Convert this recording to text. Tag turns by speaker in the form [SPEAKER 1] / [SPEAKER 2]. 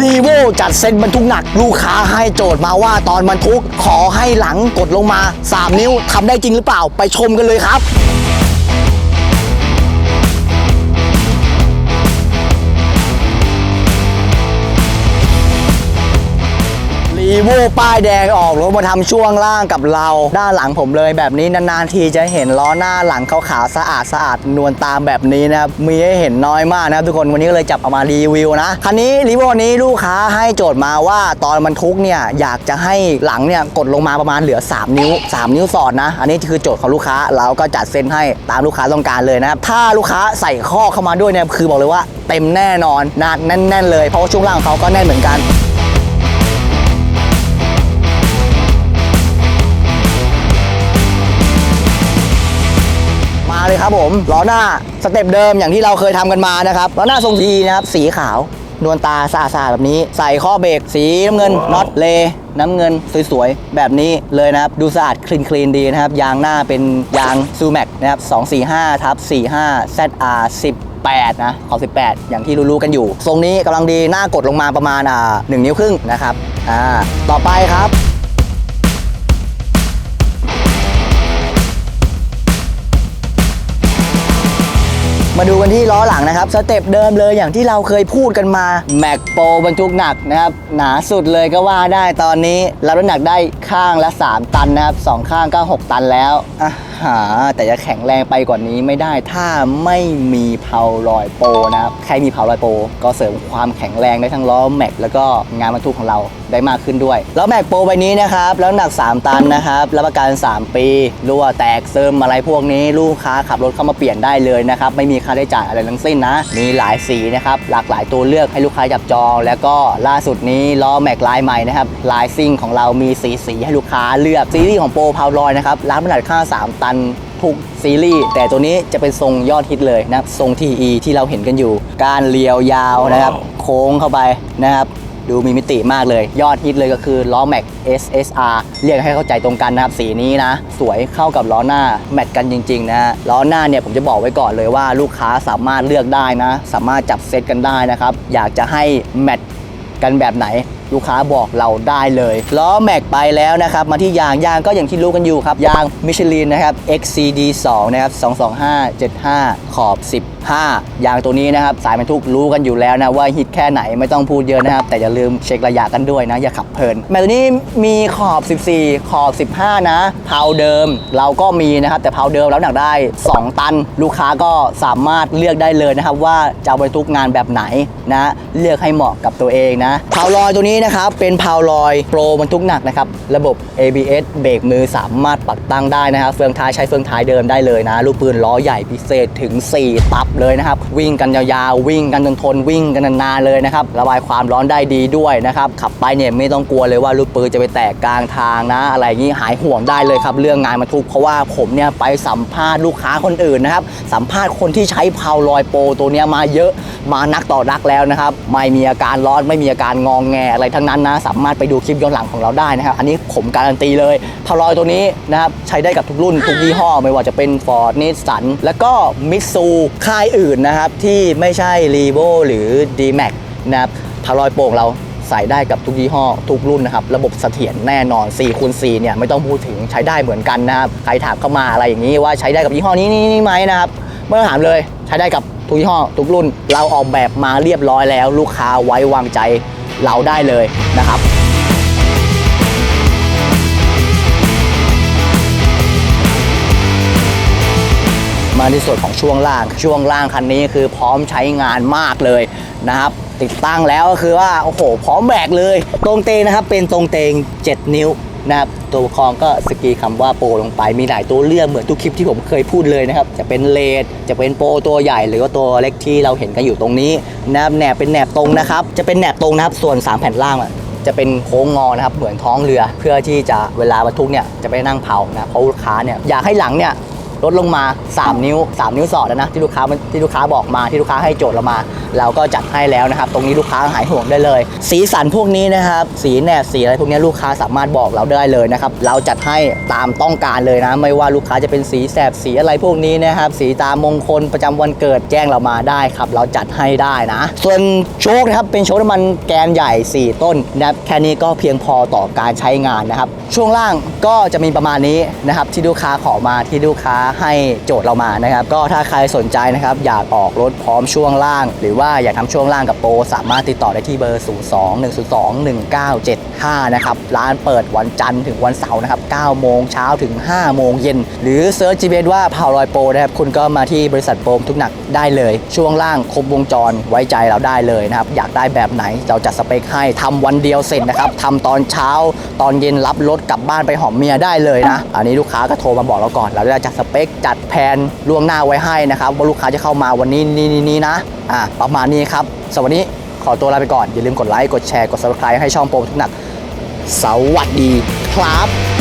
[SPEAKER 1] รีโวจัดเซ็นบรรทุกหนัก ลูกค้าให้โจทย์มาว่าตอนบรรทุกขอให้หลังกดลงมา 3 นิ้วทำได้จริงหรือเปล่าไปชมกันเลยครับ โวป้ายแดงออกรถมาทำช่วงล่างกับเรา ด้านหลังผมเลยแบบนี้นานๆทีจะเห็นล้อหน้าหลังขาวๆสะอาดสะอาดนวลตามแบบนี้นะครับมีให้เห็นน้อยมากนะครับทุกคนวันนี้ก็เลยจับเอามารีวิวนะคันนี้รีโวนี้ลูกค้าให้โจทย์มาว่าตอนบรรทุกเนี่ยอยากจะให้หลังเนี่ยกดลงมาประมาณเหลือ 3 นิ้ว 3 นิ้วสอดนะ อันนี้คือโจทย์ของลูกค้าเราก็จัดเส้นให้ตามลูกค้าต้องการเลยนะครับถ้าลูกค้าใส่ข้อเข้ามาด้วยเนี่ยคือบอกเลยว่าเต็มแน่นอนนาแน่น ๆ เลยเพราะว่าช่วงล่างเขาก็แน่นเหมือนกัน ครับผมล้อหน้าสเต็ปเดิมอย่างที่เราเคยทำกันมานะครับล้อหน้าทรงทีนะครับสีขาวนวลตาสะอาดๆแบบนี้ ใส่ข้อเบรกสีน้ำเงินน็อตเลน้ำเงินสวยๆ แบบนี้เลยนะครับ ดูสะอาดคลีนคลีนดีนะครับ ยางหน้าเป็นยางซูแม็กนะครับ 245ทับ45 ZR 18นะขอบ18 อย่างที่รู้ๆกันอยู่ ทรงนี้กำลังดีหน้ากดลงมาประมาณอ่า1นิ้วครึ่งนะครับอ่าต่อไปครับ มาดูกันที่ล้อหลังนะครับสเต็ปเดิมเลยอย่างที่เราเคยพูดกันมาแม็กโปบรรทุกหนักนะครับหนาสุดเลยก็ว่าได้ตอนนี้รับน้ำหนักได้ข้างละ 3 ตันนะครับสองข้างก็ 6 ตันแล้วอะหา แต่จะแข็งแรงไปกว่านี้ไม่ได้ ถ้าไม่มีเพาลอยโปนะครับใครมีเพาลอยโป ก็เสริมความแข็งแรงได้ทั้งล้อแม็กแล้วก็งานบรรทุกของเราได้มากขึ้นด้วยล้อแม็กโปใบนี้นะครับแล้วหนัก 3 ตันนะครับรับประกัน 3 ปีรั่วแตกเซิมอะไรพวกนี้ลูกค้าขับรถเข้ามาเปลี่ยนได้เลยนะครับไม่มีค่าใช้จ่ายอะไรทั้งสิ้นนะ มีหลายสีนะครับหลากหลายตัวเลือกให้ลูกค้าจับจอง แล้วก็ล่าสุดนี้ล้อแม็กลายใหม่นะครับลายซิ่งของเรามีสีสีให้ลูกค้าเลือกซีรีส์ของโปรพาวลอยนะครับรับน้ำหนักค่า 3 ตันทุกซีรีส์แต่ตัวนี้จะเป็นทรงยอดฮิตเลยนะครับทรง TE ที่เราเห็นกันอยู่ การเลียวยาวนะครับ โค้งเข้าไปนะครับดูมีมิติมากเลย ยอดฮิตเลยก็คือล้อแม็ก SSR เรียกให้เข้าใจตรงกันนะครับ สีนี้นะ สวยเข้ากับล้อหน้า แมทกันจริงๆนะฮะล้อหน้าเนี่ยผมจะบอกไว้ก่อนเลยว่าลูกค้าสามารถเลือกได้นะ สามารถจับเซตกันได้นะครับ อยากจะให้แมทกันแบบไหนลูกค้าบอกเราได้เลยล้อแม็กไปแล้วนะครับ มาที่ยางยางก็อย่างที่รู้กันอยู่ครับ ยางมิชลินนะครับ XCD 2 นะครับ 225 75 ขอบ 15 ยางตัวนี้นะครับ สายบรรทุกรู้กันอยู่แล้วนะ ว่าฮิตแค่ไหนไม่ต้องพูดเยอะนะครับ แต่อย่าลืมเช็คระยะกันด้วยนะ อย่าขับเพลินแม็กตัวนี้มีขอบ 14 ขอบ 15 นะเพาเดิมเราก็มีนะครับ แต่เพาเดิมแล้วหนักได้ 2 ตัน ลูกค้าก็สามารถเลือกได้เลยนะครับ ว่าจะบรรทุกงานแบบไหนนะเลือกให้เหมาะกับตัวเองนะเพาลอยตัวนี้นะครับเป็นพาวลอยโปรบรรทุกหนักนะครับระบบ ABS เบรกมือสามารถปักตั้งได้นะครับเฟืองท้ายใช้เฟืองท้ายเดิมได้เลยนะลูกปืนล้อใหญ่พิเศษถึง 4 ตับเลยนะครับวิ่งกันยาวๆวิ่งกันจนทนวิ่งกันนานๆเลยนะครับระบายความร้อนได้ดีด้วยนะครับขับไปเนี่ยไม่ต้องกลัวเลยว่าลูกปืนจะไปแตกกลางทางนะ อะไรอย่างนี้หายห่วงได้เลยครับเรื่องงานบรรทุกเพราะว่าผมเนี่ยไปสัมภาษณ์ลูกค้าคนอื่นนะครับสัมภาษณ์คนที่ใช้พาวลอยโปรตัวเนี้ยมาเยอะมานักต่อนักแล้วนะครับไม่มีอาการร้อนไม่มีอาการงองแงอะไรทั้งนั้นนะสามารถไปดูคลิปย้อนหลังของเราได้นะครับ อันนี้ผมการันตีเลยพาลอยตัวนี้นะครับใช้ได้กับทุกรุ่นทุกยี่ห้อไม่ว่าจะเป็น Ford Nissan แล้วก็มิตซูค่ายอื่นนะครับที่ไม่ใช่ r e v o หรือ D-Max นะครับพารอยโป่งเราใส่ได้กับทุกยี่ห้อ ทุกรุ่นนะครับ ระบบเสถียรแน่นอน4คูณ4เนี่ยไม่ต้องพูดถึงใช้ได้เหมือนกันนะครับ ใครถามเข้ามาอะไรอย่างนี้ว่าใช้ได้กับยี่ห้อนี้นี่นี่ไหมนะครับไม่ต้องถามเลยใช้ได้กับทุกยี่ห้อ ทุกรุ่น เราออกแบบมาเรียบร้อยแล้ว ลูกค้าไว้วางใจ เราได้เลยนะครับมาในส่วนของช่วงล่าง ช่วงล่างคันนี้คือพร้อมใช้งานมากเลยนะครับ ติดตั้งแล้วก็คือว่า โอ้โห พร้อมแบกเลย ตรงเตงนะครับ เป็นตรงเตง 7 นิ้ว นะครับตัวคองก็สกีคำว่าโปรลงไปมีหลายตัวเลือกเหมือนทุกคลิปที่ผมเคยพูดเลยนะครับจะเป็นเลดจะเป็นโปรตัวใหญ่หรือว่าตัวเล็กที่เราเห็นกันอยู่ตรงนี้นะครับแหนบเป็นแหนบตรงนะครับจะเป็นแหนบตรงนะครับส่วน 3 แผ่นล่างอะจะเป็นโค้งงอนะครับเหมือนท้องเรือ เพื่อที่จะเวลาบรรทุกเนี่ยจะไปนั่งเผานะเพราะลูกค้าเนี่ยอยากให้หลังเนี่ย ลดลงมา 3 นิ้ว 3 นิ้วสอดแล้วนะที่ลูกค้าที่ลูกค้าบอกมาที่ลูกค้าให้โจทย์เรามา เราก็จัดให้แล้วนะครับ ตรงนี้ลูกค้าหายห่วงได้เลย สีสันพวกนี้นะครับ สีแหนบสีอะไรพวกนี้ลูกค้าสามารถบอกเราได้เลยนะครับ เราจัดให้ตามต้องการเลยนะ ไม่ว่าลูกค้าจะเป็นสีแสบสีอะไรพวกนี้นะครับ สีตามมงคลประจำวันเกิดแจ้งเรามาได้ครับ เราจัดให้ได้นะ ส่วนโชคนะครับเป็นโชคน้ำมันแกนใหญ่ 4 ต้นนะครับแค่นี้ก็เพียงพอต่อการใช้งานนะครับ ช่วงล่างก็จะมีประมาณนี้นะครับที่ลูกค้าขอมาที่ลูกค้าให้โจทย์เรามานะครับ ก็ถ้าใครสนใจนะครับ อยากออกรถพร้อมช่วงล่าง หรือว่าอยากทำช่วงล่างกับโปรสามารถติดต่อได้ที่เบอร์ 0 2 1 0 2 1 9 7 5 นะครับ ร้านเปิดวันจันทร์ถึงวันเสาร์นะครับ9โมงเช้าถึง 5 โมงเย็น หรือเซิร์ช GPS ว่าพาวลอยโปรนะครับ คุณก็มาที่บริษัทโปรทุกหนักได้เลย ช่วงล่างครบวงจรไว้ใจเราได้เลยนะครับ อยากได้แบบไหนเราจัดสเปคให้ทำวันเดียวเสร็จนะครับทำตอนเช้า ตอนเย็นรับรถกลับบ้านไปหอมเมียได้เลยนะ อันนี้ลูกค้าก็โทรมาบอกเราก่อน เราจะจัดสเปคจัดแผนล่วงหน้าไว้ให้นะครับว่าลูกค้าจะเข้ามาวันนี้นี่นี่นี้นะอ่าประมาณนี้ครับสวัสดีขอตัวลาไปก่อน อย่าลืมกดไลค์กดแชร์กด subscribe ให้ช่องโปรทุกหนัก สวัสดีครับ